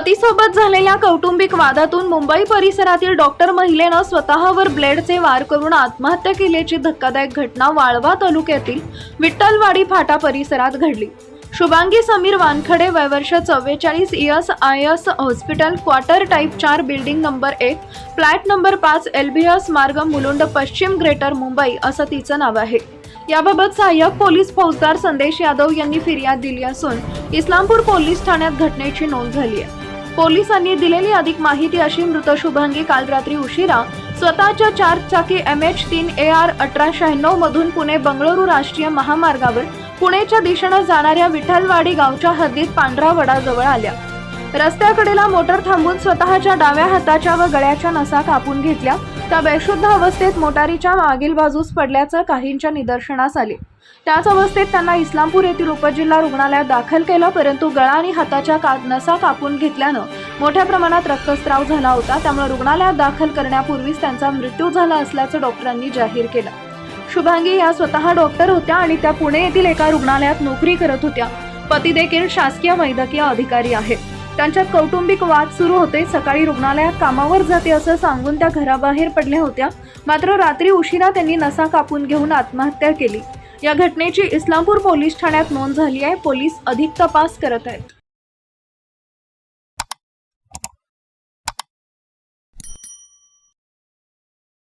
पतीसोबत झालेल्या कौटुंबिक वादातून मुंबई परिसरातील डॉक्टर महिलेनं स्वतःवर ब्लेडचे वार करून आत्महत्या केल्याची धक्कादायक घटना वाळवा तालुक्यातील विठ्ठलवाडी फाटा परिसरात घडली. शुभांगी समीर वानखडे वयवर्ष चव्वेचाळीस years I S hospital quarter type चार बिल्डिंग नंबर एक फ्लॅट नंबर पाच L B S Marg Mulund पश्चिम ग्रेटर मुंबई असं तिचं नाव आहे. याबाबत सहाय्यक पोलीस फौजदार संदेश यादव यांनी फिर्याद दिली असून इस्लामपूर पोलीस ठाण्यात घटनेची नोंद झाली आहे. पोलिसांनी दिलेली अधिक माहिती अशी मृत शुभांगी काल रात्री उशिरा स्वतःच्या चार चाकी एम एच तीन ए आर अठरा शहाण्णव मधून पुणे बंगळुरू राष्ट्रीय महामार्गावर पुणेच्या दिशेनं जाणाऱ्या विठ्ठलवाडी गावच्या हद्दीत पांढरा वडाजवळ आल्या. रस्त्याकडेला मोटर थांबून स्वतःच्या डाव्या हाताच्या व गळ्याच्या नसा कापून घेतल्या. त्या बेशुद्ध अवस्थेत मोटारीच्या मागील बाजूस पडल्याचं काहींच्या निदर्शनास आले. त्याच अवस्थेत त्यांना इस्लामपूर येथील उपजिल्हा रुग्णालयात दाखल केलं परंतु गळा आणि हाताच्या का नसा कापून घेतल्यानं मोठ्या प्रमाणात रक्तस्राव झाला होता. त्यामुळे रुग्णालयात दाखल करण्यापूर्वीच त्यांचा मृत्यू झाला असल्याचं डॉक्टरांनी जाहीर केलं. शुभांगी या स्वतः डॉक्टर होत्या आणि त्या पुणे येथील एका रुग्णालयात नोकरी करत होत्या. पती देखील शासकीय वैद्यकीय अधिकारी आहेत. त्यांच्यात कौटुंबिक वाद सुरू होते. सकाळी रुग्णालयात कामावर जाते असं सांगून त्या घराबाहेर पडल्या होत्या. मात्र रात्री उशिरा त्यांनी नसा कापून घेऊन आत्महत्या केली. या घटनेची इस्लामपूर पोलीस ठाण्यात नोंद झाली आहे. पोलीस अधिक तपास करत आहेत.